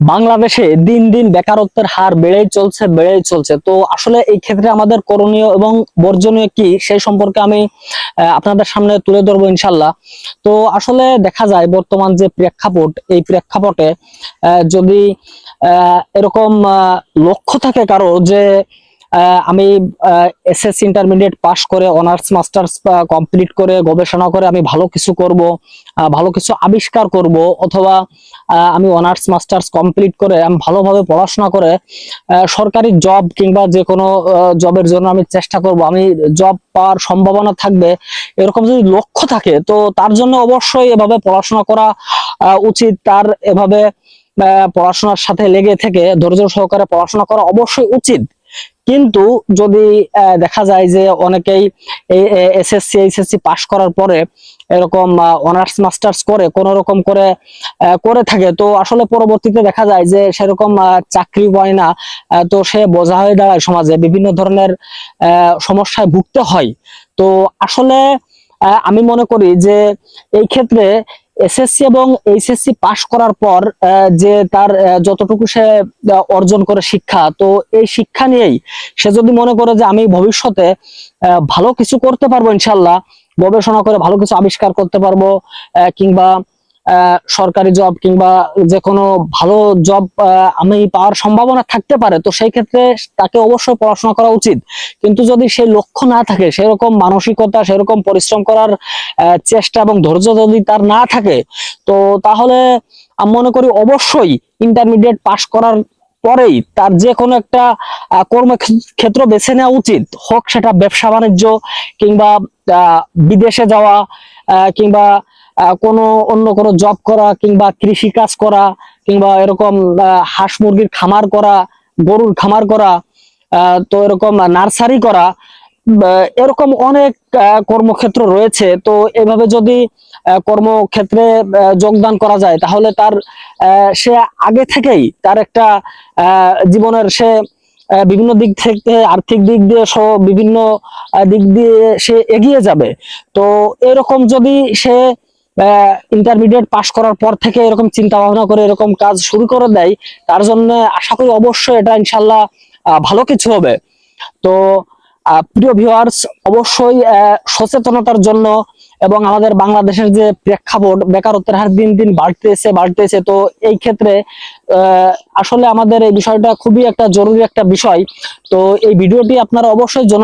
বাংলাদেশে দিন দিন বেকারত্বের হার বেড়েই চলছে বেড়েই চলছে। তো আসলে এই ক্ষেত্রে আমাদের করণীয় এবং বর্জনীয় কি সেই সম্পর্কে আমি আপনাদের সামনে তুলে ধরবো ইনশাল্লাহ তো আসলে দেখা যায় বর্তমান যে প্রেক্ষাপট, এই প্রেক্ষাপটে যদি এরকম লক্ষ্য থাকে কারও যে আমি এসএসসি ইন্টারমিডিয়েট পাশ করে অনার্স মাস্টার্স কমপ্লিট করে, গবেষণা করে আমি ভালো কিছু করব ভালো কিছু আবিষ্কার করব, অথবা আমি অনার্স মাস্টার্স কমপ্লিট করে, আমি ভালোভাবে পড়াশোনা করে সরকারি জব কিংবা যে কোনো জবের জন্য আমি চেষ্টা করব। আমি জব পাওয়ার সম্ভাবনা থাকবে, এরকম যদি লক্ষ্য থাকে, তো তার জন্য অবশ্যই এভাবে পড়াশোনা করা উচিত। তার এভাবে পড়াশোনার সাথে লেগে থেকে ধৈর্য সহকারে পড়াশোনা করা অবশ্যই উচিত। কিন্তু যদি দেখা যায় যে অনেকেই এসএসসি এইচএসসি পাশ করার পরে এরকম অনার্স মাস্টার্স করে, কোন রকম করে করে থাকে, তো আসলে পরবর্তীতে দেখা যায় যে সেরকম চাকরি পায় না তো সে বোঝা হয়ে দাঁড়ায় সমাজে, বিভিন্ন ধরনের সমস্যায় ভুগতে হয়। তো আসলে আমি মনে করি যে এই ক্ষেত্রে এসএসসি এবং এইচএসসি পাশ করার পর যে তার যতটুকু সে অর্জন করে শিক্ষা, তো এই শিক্ষা নিয়েই সে যদি মনে করে যে আমি ভবিষ্যতে ভালো কিছু করতে পারব ইনশাল্লাহ, গবেষণা করে ভালো কিছু আবিষ্কার করতে পারব কিংবা সরকারি জব কিংবা যে কোনো ভালো জব আমি পাওয়ার সম্ভাবনা থাকতে পারে, তো সেই ক্ষেত্রে তাকে অবশ্যই পড়াশোনা করা উচিত। কিন্তু যদি সেই লক্ষ্য না থাকে, সেরকম মানসিকতা, সেরকম পরিশ্রম করার চেষ্টা এবং ধৈর্য যদি তার না থাকে, তো তাহলে আমি মনে করি অবশ্যই ইন্টারমিডিয়েট পাশ করার পরেই তার যে কোনো একটা কর্মক্ষেত্র বেছে নেওয়া উচিত। হোক সেটা ব্যবসা বাণিজ্য কিংবা বিদেশে যাওয়া কিংবা কোনো অন্য কোনো জব করা কিংবা কৃষি কাজ করা কিংবা এরকম হাঁস মুরগির খামার করা, গরুর খামার করা তো এরকম নার্সারি করা এরকম অনেক কর্মক্ষেত্র রয়েছে। তো এভাবে যদি কর্মক্ষেত্রে যোগদান করা যায়, তাহলে তার সে আগে থেকেই তার একটা জীবনের সে বিভিন্ন দিক থেকে আর্থিক দিক দিয়ে সহ বিভিন্ন দিক দিয়ে সে এগিয়ে যাবে। তো এরকম যদি সে ইন্টারমিডিয়েট পাশ করার পর থেকে এরকম চিন্তা ভাবনা করে এরকম কাজ শুরু করে দেয়, তার জন্য আশা করি অবশ্যই এটা ইনশাল্লাহ ভালো কিছু হবে। তো প্রিয় ভিউয়ার্স অবশ্যই সচেতনতার জন্য এবং আমাদের বাংলাদেশের যে প্রেক্ষাপট, বেকারত্বের হার দিন দিন বাড়তেছে বাড়তেছে, তো এই ক্ষেত্রে আসলে আমাদের এই বিষয়টা খুবই একটা জরুরি একটা বিষয়। তো এই ভিডিওটি আপনারা অবশ্যই জন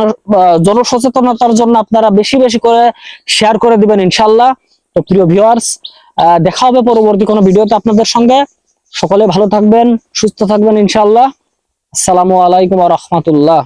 জনসচেতনতার জন্য আপনারা বেশি বেশি করে শেয়ার করে দিবেন ইনশাল্লাহ। তো প্রিয় ভিউয়ার্স দেখা হবে পরবর্তী কোনো ভিডিওতে আপনাদের সঙ্গে। সকলে ভালো থাকবেন, সুস্থ থাকবেন ইনশাল্লাহ আসসালামু আলাইকুম রহমতুল্লাহ।